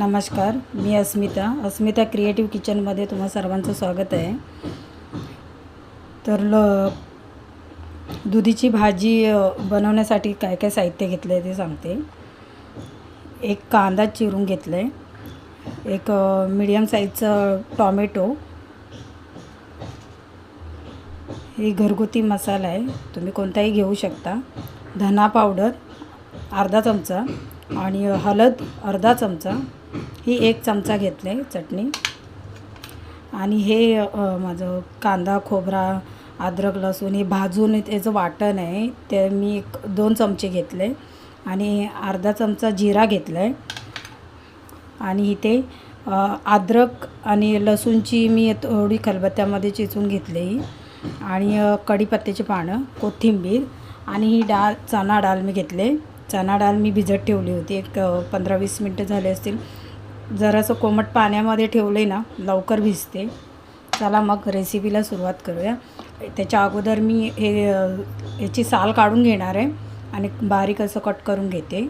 नमस्कार मी अस्मिता. अस्मिता क्रिएटिव्ह किचनमध्ये तुम्हा सर्वांचं स्वागत आहे. तर ल दुधीची भाजी बनवण्यासाठी काय काय साहित्य घेतलं आहे ते सांगते. एक कांदा चिरून घेतलं आहे एक मिडियम साईजचं टॉमॅटो. हे घरगुती मसाला आहे. तुम्ही कोणताही घेऊ शकता. धना पावडर अर्धा चमचा. आणि हळद अर्धा चमचा. ही एक चमचा घेतले चटणी. आणि हे माझं कांदा खोबरा अद्रक लसूण हे भाजून त्याचं वाटण आहे ते मी एक दोन चमचे घेतले. आणि अर्धा चमचा जिरा घेतला आहे आणि इथे अद्रक आणि लसूणची मी थोडी खलबत्त्यामध्ये चिचून घेतली. आणि कढीपत्त्याची पानं कोथिंबीर आणि ही डाळ चणा डाळ मी घेतले. चणा डाळ मी भिजत ठेवली होती. एक पंधरा वीस मिनटं झाले असतील. जरासं कोमट पाण्यामध्ये ठेवले ना लवकर भिजते. चला मग रेसिपीला सुरुवात करूया. त्याच्या अगोदर मी हे याची साल काढून घेणार आहे आणि बारीक असं कट करून घेते.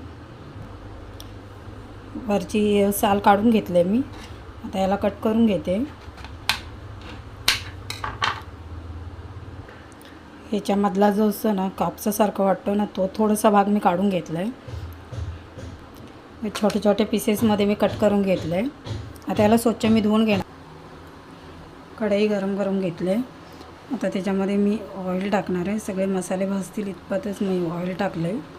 वरची साल काढून घेतले मी. आता याला कट करून घेते. ह्याच्यामधला जो असतो ना कापसासारखं वाटतो ना तो थोडासा भाग मी काढून घेतला आहे छोटे छोटे पीसेसमध्ये मी कट करून घेतलं आहे आता याला स्वच्छ मी धुवून घेणार. कढई गरम करून घेतले आता त्याच्यामध्ये मी ऑइल टाकणार आहे. सगळे मसाले भाजतील इतपतच मी ऑइल टाकलं आहे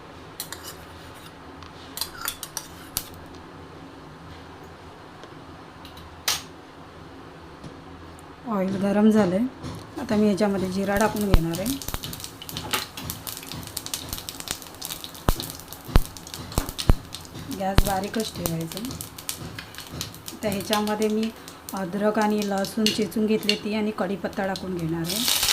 ऑइल गरम झालं आहे आता मी याच्यामध्ये जिरा टाकून घेणार आहे. गॅस बारीकच ठेवायचं. तर ह्याच्यामध्ये मी अद्रक आणि लसूण चेचून घेतली ती आणि कढीपत्ता टाकून घेणार आहे.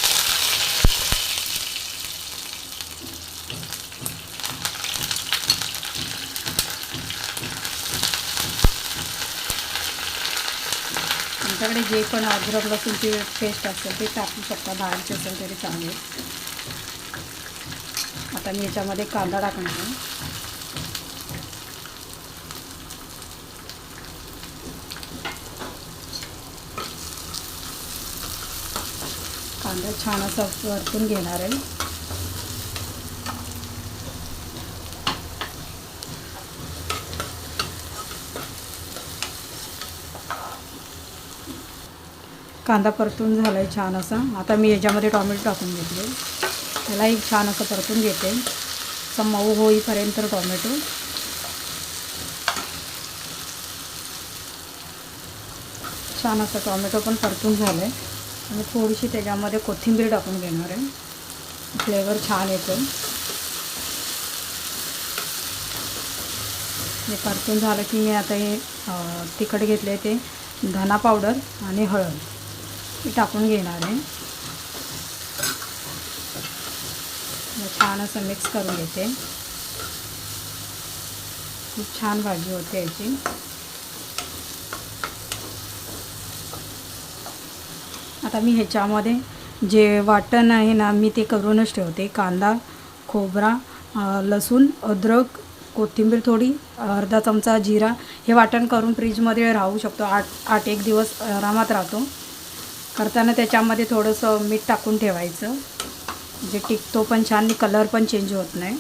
तुमच्याकडे जे पण अद्रक लसूणची पेस्ट असेल ते टाकू शकता बाहेरचे असेल तरी चालेल. आता मी याच्यामध्ये कांदा टाकणार आहे. कांदा छान असा परतून घेणार आहे. कांदा परतून झाला आहे छान असा. आता मी याच्यामध्ये टॉमॅटो टाकून घेतले. त्यालाही छान असं परतून घेते. असं मऊ होईपर्यंत टॉमॅटो. छान असं टॉमॅटो पण परतून झालं आहे आणि थोडीशी त्याच्यामध्ये कोथिंबीर टाकून घेणार आहे. फ्लेवर छान येतो हे परतून झालं की मी आता हे तिखट घेतले ते धना पावडर आणि हळद. हे टाकून घेणार आहे. मग छान असं मिक्स करून घेते. खूप छान भाजी होते याची. आता मी ह्याच्यामध्ये जे वाटण आहे ना मी ते करूनच ठेवते. कांदा खोबरा लसूण अद्रक कोथिंबीर थोडी अर्धा चमचा जिरा. हे वाटण करून फ्रीजमध्ये राहू शकतो. आठ आठ एक दिवस आरामात राहतो. करताना त्याच्यामध्ये थोडंसं मीठ टाकून ठेवायचं. जे टिकतो पण छान आणि कलर पण चेंज होत नाही.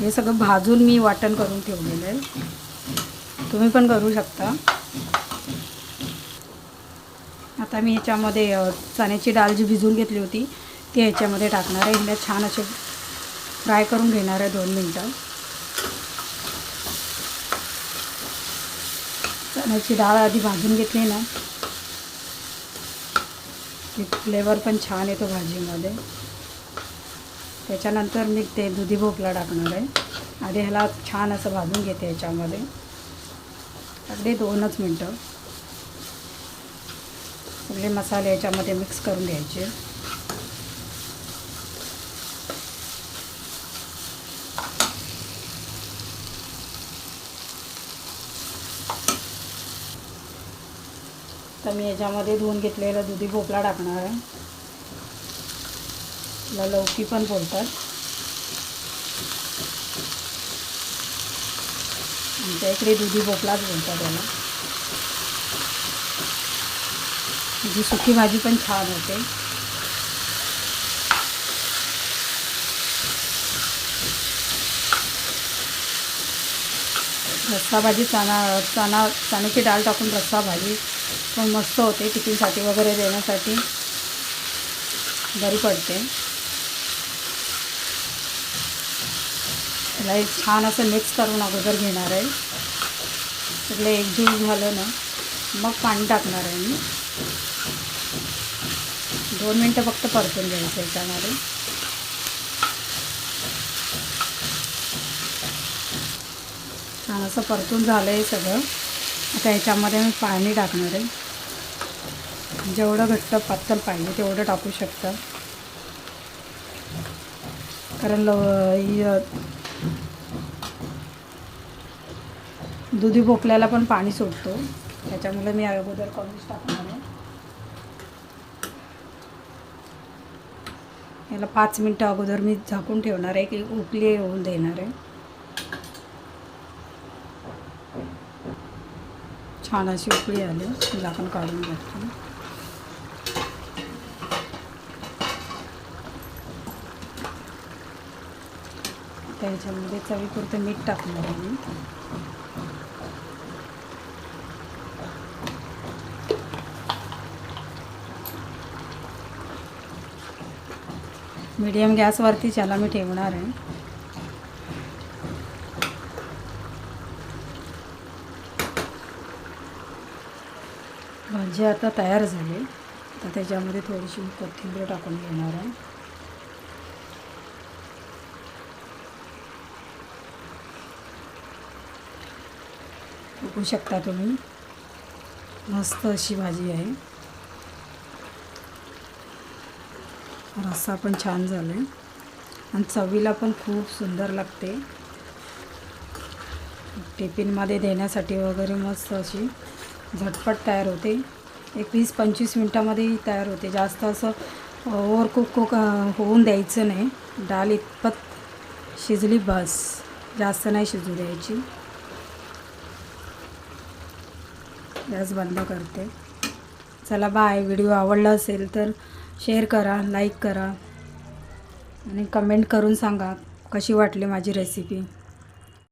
हे सगळं भाजून मी वाटण करून ठेवलेलं आहे. तुम्ही पण करू शकता. आता मी ह्याच्यामध्ये चण्याची डाळ जी भिजवून घेतली होती ती ह्याच्यामध्ये टाकणार आहे. हिला छान असे फ्राय करून घेणार आहे दोन मिनटं. चण्याची डाळ आधी भाजून घेतली ना की फ्लेवर पण छान येतो भाजीमध्ये. त्याच्यानंतर मी ते दुधी भोपळा टाकणार आहे. आधी ह्याला छान असं भाजून घेते ह्याच्यामध्ये अगदी दोनच मिनटं. सगळे मसाले याच्यामध्ये मिक्स करून घ्यायचे. तर मी याच्यामध्ये धुवून घेतलेला दुधी भोपळा टाकणार आहे. त्याला लौकी पण बोलतात. आमच्या इकडे दुधी भोपळाच बोलतात त्याला जी सुकी भाजी पण छान होते. रस्सा भाजी चणा चणा चण्याची डाळ टाकून रस्सा भाजी पण मस्त होते टिफिनसाठी वगैरे देण्यासाठी. बरी पडते. त्याला एक छान असं मिक्स करून अगोदर घेणार आहे. सगळं एकजीव झालं ना मग पाणी टाकणार आहे मी. दोन मिनटं फक्त परतून घ्यायचं याच्यामध्ये छान असं परतून झालं आहे सगळं. आता याच्यामध्ये मी पाणी टाकणार आहे. जेवढं घट्ट पातळ पाहिजे तेवढं टाकू शकता. कारण लव दुधी भोपल्याला पण पाणी सुटतो त्याच्यामुळे मी अगोदर कमीच टाकणार आहे. याला पाच मिनटं अगोदर मी झाकून ठेवणार आहे की उकली येऊन देणार आहे. छान अशी उकळी आली झाकण काढून घातली त्याच्यामध्ये चवीपुरतं मीठ टाकणार आहे मी. मीडियम गॅसवरती त्याला मी ठेवणार आहे. भाजी आता तयार झाली. तर त्याच्यामध्ये थोडीशी कोथिंबीर टाकून घेणार आहे. बघू शकता तुम्ही. मस्त अशी भाजी आहे. रस्सा पण छान झाला आहे आणि चवीला पण खूप सुंदर लागते. टिफिनमध्ये देण्यासाठी वगैरे मस्त अशी झटपट तयार होते. एक वीस पंचवीस मिनटामध्ये तयार होते. जास्त असं ओवर कुक कुक होऊन द्यायचं नाही. डाळ इतपत शिजली बस. जास्त नाही शिजू द्यायची. गॅस बंद करते. चला बाय. व्हिडिओ आवडला असेल तर शेअर करा लाईक करा. आणि कमेंट करून सांगा कशी वाटली माझी रेसिपी